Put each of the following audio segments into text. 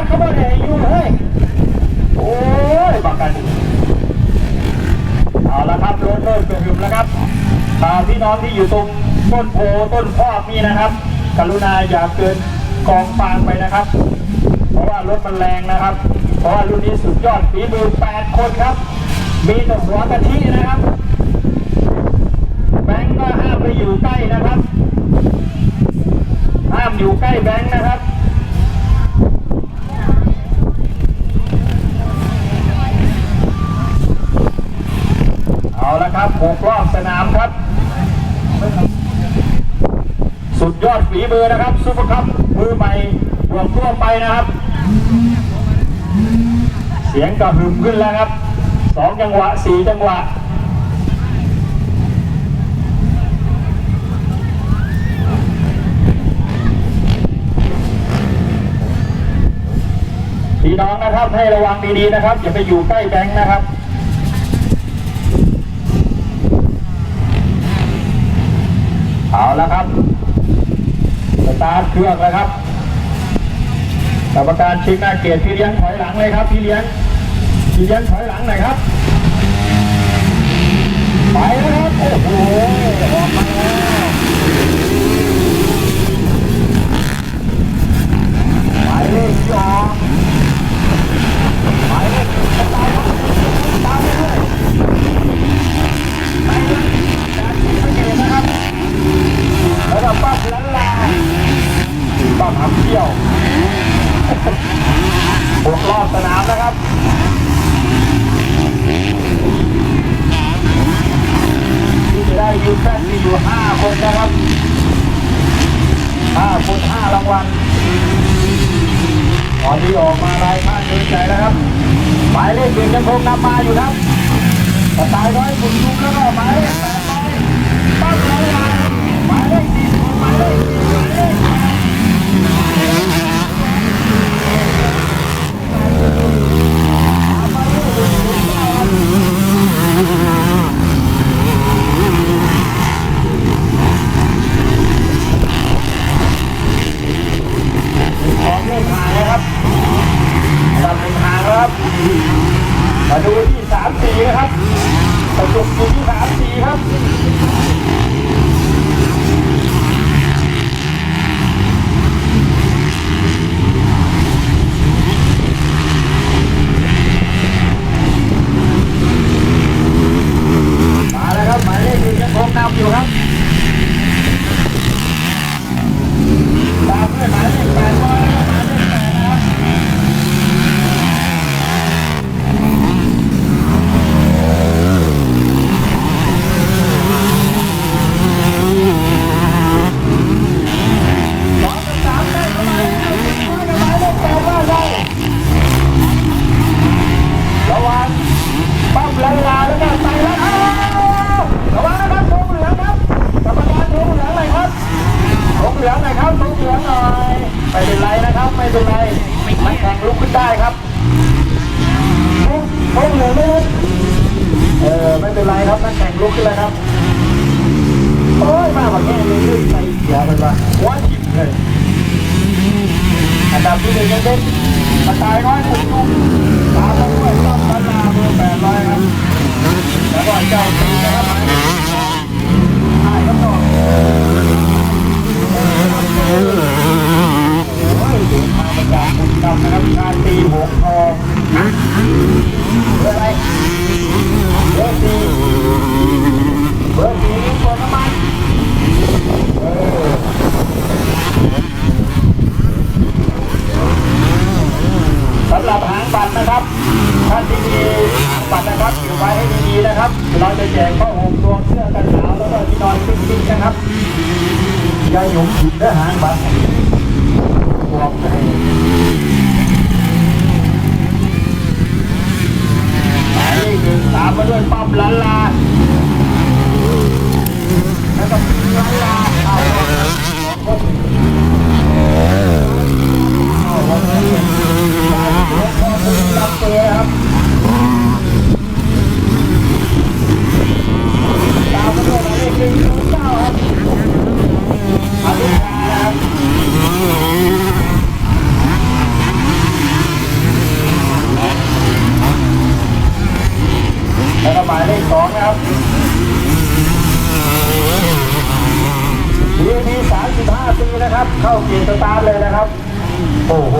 านเขาบอกเลยอยู่เฮ้ย โอ้ยบักกันเอาละครับรถเริ่มกระหึ่มแล้วครับอ่าพี่น้องที่อยู่ตรงต้นโพต้นพอกนี่นะครับ กรุณาอย่าเกินกองฟางไปนะครับ เพราะว่ารถมันแรงนะครับ เพราะว่ารุ่นนี้สุดยอดฝีมือ8คนครับ มีแต่หัวกะทินะครับแบงก์ก็ห้ามไปอยู่ใกล้นะครับ ห้ามอยู่ใกล้แบงค์นะครับ เอาละ ครับหกรอบสนามครับ สุดยอดฝีมือนะครับซุปเปอร์คัพมือใหม่รวมทั่วไปนะครับ เสียงกระหึ่มขึ้นแล้วครับสองจังหวะสี่จังหวะพี่น้องนะครับให้ระวังดีๆนะครับอย่าไปอยู่ใกล้แบงค์นะครับ เอาแล้วครับสตาร์ทเครื่องแล้วครับกรรมการชิงหน้าเกียรติพี่เลี้ยงถอยหลังเลยครับพี่เลี้ยงพี่เลี้ยงถอยหลังหน่อยครับ ไปแล้วครับโอ้โหออกมาแล้วหมายเลขสองหมายเลขตามครับตามไปด้วยไปเลยจากที่สังเกตนะครับ แล้วก็ปั๊บลันลาปั๊บทำเที่ยวหกรอบสนามนะครับ ที่จะได้ยูแฟนมีอยู่ห้าคนนะครับห้าคนห้าราง วันตอนนี้ออกมาลายค่าเงินใจแล้วครับหมายเลขเด็กยังคงนำมาอยู่ครับกระต่ายน้อยบุญชุกแล้วก็หมายเลขแปดไปตั้งไว้หมายเลขสี่หมายเลขหมายเลขแปด ของเลขหายนะครับตัดเป็นหางแล้วครับ มาดูที่สามสี่นะครับกระจุกที่สามสี่ครับ มาแล้วครับหมายเลขหนึ่งยังคงนำอยู่ครับ ตามด้วยหมายเลขแปดร้อยนะครับหมายเลขแปดนะครับสองกับสามได้เข้ามาแล้วหมายเลขแปดว่าไงระวังปั๊มลันลาแล้วก็ใส่แล้วอ้าวระวังนะครับธงเหลืองครับกรรมการธงเหลืองหน่อยครับ ธงเหลืองหน่อยครับธงเหลืองหน่อยไม่เป็นไรนะครับ ไม่เป็นไรนักแข่งลุกขึ้นได้ครับธงธงเหลืองไม่ลุกเออไม่เป็นไร ครับนักแข่งลุกขึ้นแล้วครับโอ้ยมาแบบนี้เลยลื่นใส่เสียไปว่าว้าจิบเลยอันดับที่หนึ่งยังเป็นกระต่ายน้อยหนึ่งตามมาด้วยต้อมพันนาเบอร์แปดร้อยครับแล้วก็เจ้าตีนะครับใช่ครับน้องโอ้ยเดินทางมาจากบุรีรัมย์นะครับชาตรีหงทองเบอร์อะไรสี่เบอร์สี่นี่ตัวน้ำมันเออสำหรับหางบัตร นะครับท่านที่มีบัตรนะครับอยู่ไว้ให้ดีๆนะครับ เราจะแจกข้าวหงรวมเสื้อกันหนาวแล้วก็ที่นอนฟิกๆนะครับยาหยุ่มหยิบเด้อหางบัตรรวมไปหมายเลขหนึ่งตามมาด้วยปั๊มลันลา แล้วก็ลันลาเอาคนเอาคนนี้ตับเตะครับตามมาด้วยหมายเลขหนึ่งศูนย์เก้าครับอาลูกาครับ ปีนะครับ เข้าเกียร์สตาร์ทเลยนะครับ โอ้โห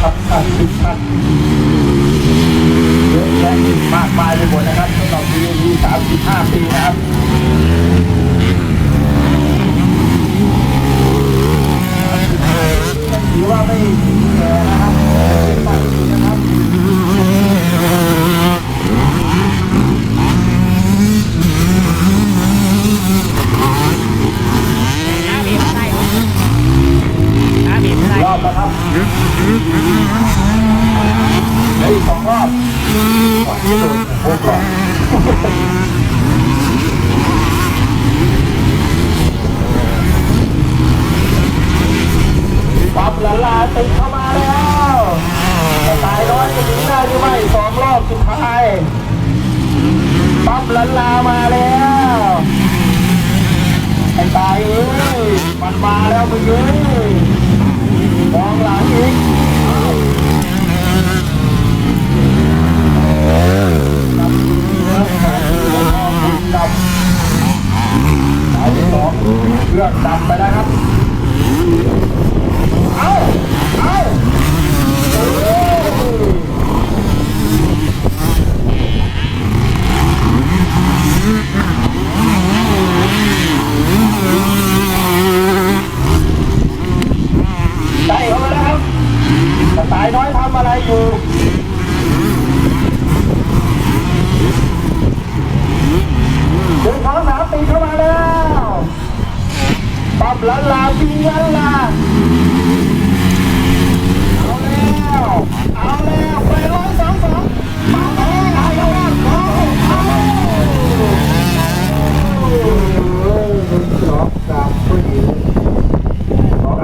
ขับขับขับขับเยอะแยะมากมายไปหมดนะครับสำหรับวีวีสามสิบห้าปีนะครับ ถือว่าไม่แก่นะครับเป็นปัจจุบันนะครับ น้าบีบไม่ได้น้าบีบไม่ได้ รอบนะครับเหลืออีกสองรอบก่อน ที่โดนโอ้ก่นปั๊บละลาติดเข้ามาแล้วจะตายน้อยจะถึงได้หรือไม่สองรอบสุดท้ายปั๊บละลามาแล้วไอ้ตายเอ้ยมันมาแล้วมึงเอ้ยมองหลังอีก ดำสายที่สองเลือดดำไปแล้วครับ เอาเอาโอ้ยได้เข้ามาแล้วครับกระต่ายน้อย ทำอะไรอยู่ดึงสองสามตีเข้ามาแล้วปั๊บลันลาปีลันลา